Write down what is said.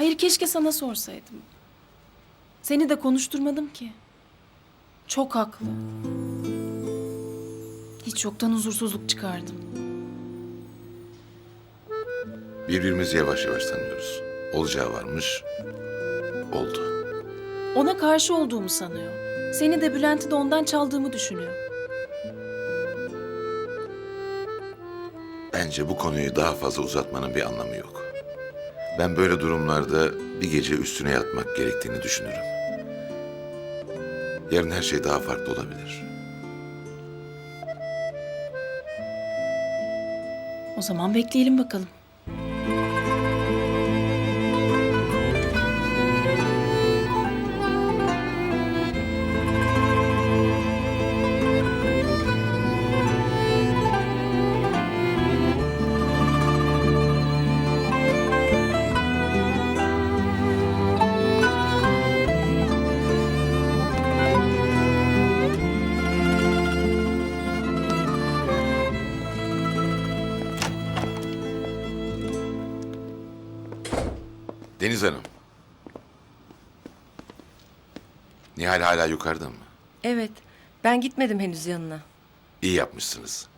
Hayır keşke sana sorsaydım. Seni de konuşturmadım ki. Çok haklı. Hiç yoktan huzursuzluk çıkardım. Birbirimizi yavaş yavaş tanıyoruz. Olacağı varmış, oldu. Ona karşı olduğumu sanıyor. Seni de Bülent'i de ondan çaldığımı düşünüyor. Bence bu konuyu daha fazla uzatmanın bir anlamı yok. Ben böyle durumlarda bir gece üstüne yatmak gerektiğini düşünürüm. Yarın her şey daha farklı olabilir. O zaman bekleyelim bakalım. Deniz Hanım. Nihal hala yukarıda mı? Evet. Ben gitmedim henüz yanına. İyi yapmışsınız.